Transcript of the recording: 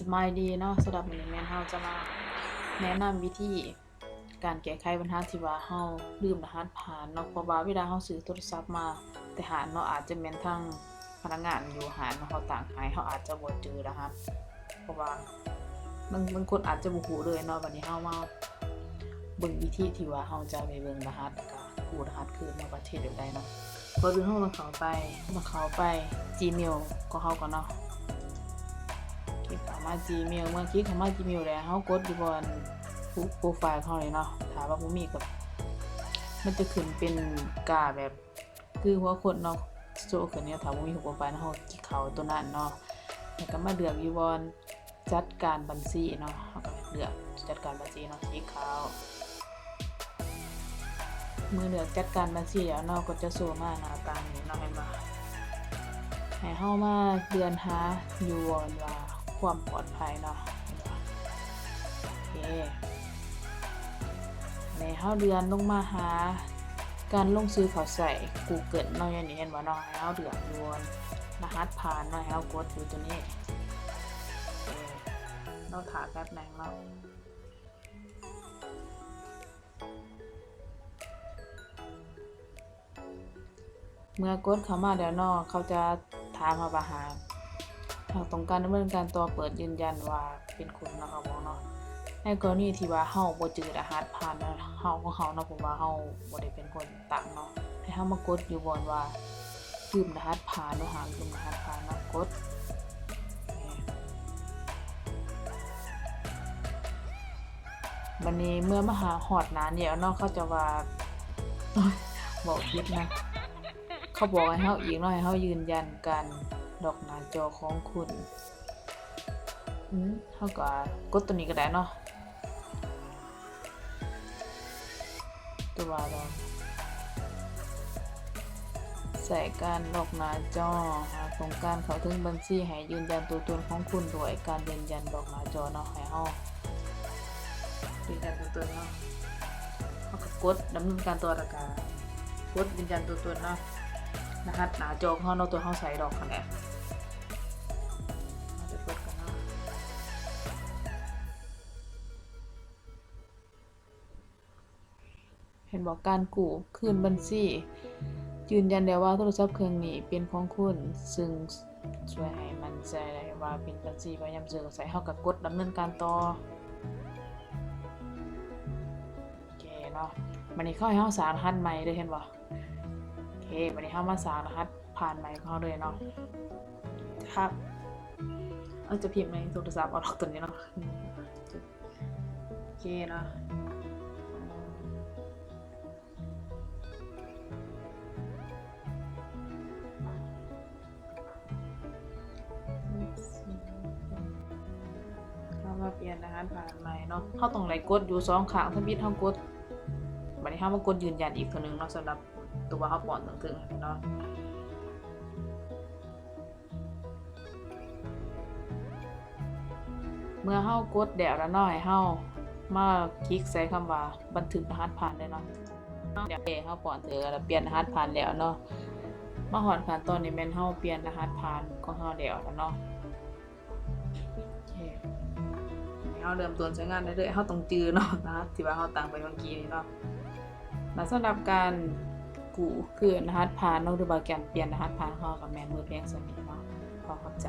สบายดีเนาะสำหรับมื้อนี้แม่นเฮาจะมาแนะนำวิธีการแก้ไขปัญหาที่ว่าเฮาลืมรหัสผ่านเนาะเพราะว่าเวลาเฮาซื้อโทรศัพท์มา แต่หาเนาะอาจจะแม่นทางพนักงานอยู่หาเนาะเขาต่างหายเฮาอาจจะบ่เจอรหัสเพราะว่าบางบางคนอาจจะบ่ฮู้เลยเนาะบัดนี้เฮามาเบิ่งวิธีที่ว่าเฮาจะไปเบิ่งรหัสก็กู้รหัสคืนในประเทศแบบใดเนาะก่อนอื่นเฮาต้องเข้าไปต้องเข้าไป Gmail ของเฮาก่อนเนาะ คลิกเข้ามา Gmail เมื่อคลิกเข้ามา Gmail แล้วเฮากดอยู่บนโปรไฟล์เขาเลยเนาะถ้าว่าบ่มีก็มันจะขึ้นเป็นกาแบบ คือหัวคนเนาะโซขึ้นเนี่ยถ้าบ่มีโปรไฟล์เนาะเฮาคลิกเข้าตัวนั้นเนาะแล้วก็มาเลือกอยู่บนจัดการบัญชีเนาะเฮาก็เลือกจัดการบัญชีเนาะคลิกเข้าเมื่อเลือกจัดการบัญชีแล้วเนาะก็จะโชว์มาหน้าตานี้เนาะเห็นบ่ให้เฮามาเดือนหาอยู่วอนว่า ความปลอดภัยเนาะโอเคในเฮาเดือนลงมาหา การลงซื้อเขาใส่ Google เนาะอย่างนี้เห็นบ่เนาะให้เฮาเดือนอยู่วนรหัสผ่านเนาะให้เฮากดอยู่ตัวนี้เราถาแป๊บหนึงเนาะเมื่อกดเข้ามาแล้วนาะเขาจะถามมาว่าหา หากต้องการดำเนินการต่อเปิดยืนยันว่าเป็นคุณนะครับผมเนาะในกรณีที่ว่าเฮาบ่จือรหัสผ่านเนะเฮาของเฮาเนาะผมว่าเฮาบ่ได้เป็นคนตั้งเนาะให้เฮามากดอยู่บนว่าลืมรหัสผ่านเนาะหาลืมรหัสผ่านเนาะกดบัดนี้เมื่อมาหาฮอดน้าเนี่ยเนาะเขาจะว่าบอกผิดนะ เขาบอกให้เฮาอีกเนาะให้เฮายืนยันการ ดอกหน้าจอของคุณอืมเฮาก็กดตัวนี้ก็ได้เนาะตัวว่าเราใส่การดอกหน้าจอหากต้องการเข้าถึงบัญชีให้ยืนยันตัวตนของคุณด้วยการยืนยันดอกหน้าจอเนาะให้เฮายืนยันตัวตนเนาะเฮาก็กดดำเนินการตัวละกากดยืนยันตัวตนเนาะรหัสหน้าจอของเฮาเนาะตัวเฮาใส่ดอกคะแนนเราจะ เห็นบอกการกู้คืนบัญชียืนยันได้ว่าโทรศัพท์เครื่องนี้เป็นของคุณ ซึ่งช่วยให้มั่นใจได้ว่าเป็นบัญชีไว้ยามซื้อใส่เฮาก็กดดำเนินการต่อโอเคเนาะมันนี้เข้าให้เฮาสารหัสใหม่เด้อเห็นบ่โอเควันนี้เข้ามาสารหัสผ่านใหม่ของเขาเลยเนาะครับเอาจะพิมพ์ในโทรศัพท์เอาดอกตัวนี้เนาะโอเคเนาะ ลี่ยนรหัสผ่านใหม่เนาะเข้าต้องไหลกดอยู่สองข้างถ้าบิดเขากดบัดนี้เฮามากดยืนยันอีกเทื่อนึงเนาะสำหรับตัวเฮาปอนถึงถึงเนาะเมื่อเฮากดแล้วแล้วเนาะให้เฮามาคลิกใส่คำว่าบันทึกรหัสผ่านเลยเนาะเดี๋ยวเฮาปอนถือแล้วเปลี่ยนรหัสผ่านแล้วเนาะมาฮอดผ่านตอนนี้แม่นเฮาเปลี่ยนรหัสผ่านของเฮาแล้วแล้วเนาะ เฮาเริ่มต้นใช้งานได้เลยเขาต้องจื้อเนาะนะที่ว่าเขาตั้งไปเมื่อกี้นี่เนาะและสำหรับการกู้คือรหัสผ่านเนาะหรือว่าการเปลี่ยนรหัสผ่านเขากับแมนมือเพียงสนิทเนาะขอขอบใจ